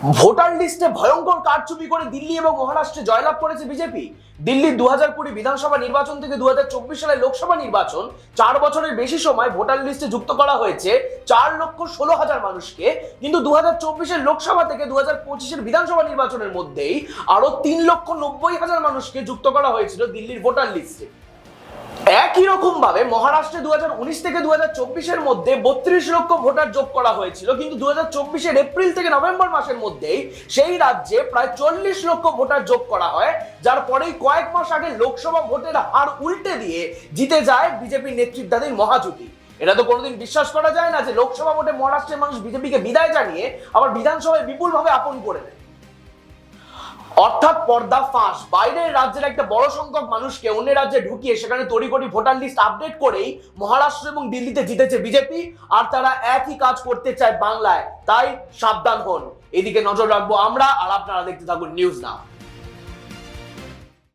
Voter লিস্টে ভয়ঙ্কর কারচুপি করে দিল্লি এবং মহারাষ্ট্রে জয়লাভ করেছে বিজেপি। দিল্লির দু হাজার কুড়ি বিধানসভা নির্বাচন থেকে দু হাজার চব্বিশ সালের লোকসভা নির্বাচন চার বছরের বেশি সময় ভোটার লিস্টে যুক্ত করা হয়েছে। চার লক্ষ ষোলো হাজার মানুষকে। কিন্তু দু হাজার চব্বিশের লোকসভা থেকে দু হাজার পঁচিশের বিধানসভা নির্বাচনের মধ্যেই আরও তিন লক্ষ নব্বই হাজার মানুষকে যুক্ত করা হয়েছিল দিল্লির ভোটার লিস্টে। একই রকম ভাবে মহারাষ্ট্রে দু থেকে দু এর মধ্যে বত্রিশ লক্ষ ভোটার যোগ করা হয়েছিল, কিন্তু দু হাজার এপ্রিল থেকে নভেম্বর মাসের মধ্যেই সেই রাজ্যে প্রায় চল্লিশ লক্ষ ভোটার যোগ করা হয়, যার পরেই কয়েক মাস আগে লোকসভা ভোটের হার উল্টে দিয়ে জিতে যায় বিজেপি নেতৃত্বাধীন মহাজুটি। এটা তো কোনোদিন বিশ্বাস করা যায় না যে লোকসভা ভোটে মহারাষ্ট্রের মানুষ বিজেপিকে বিদায় জানিয়ে আবার বিধানসভায় বিপুলভাবে আপন করে নেয়। অর্থাৎ পর্দা ফাঁস। বাইরের রাজ্যের একটা বড় সংখ্যক মানুষকে অন্য রাজ্যে ঢুকিয়ে সেখানে তড়িঘড়ি ভোটার লিস্ট আপডেট করেই মহারাষ্ট্র এবং দিল্লিতে জিতেছে বিজেপি, আর তারা একই কাজ করতে চায় বাংলায়। তাই সাবধান হন। এদিকে নজর রাখব আমরা, আর আপনারা দেখতে থাকুন নিউজ না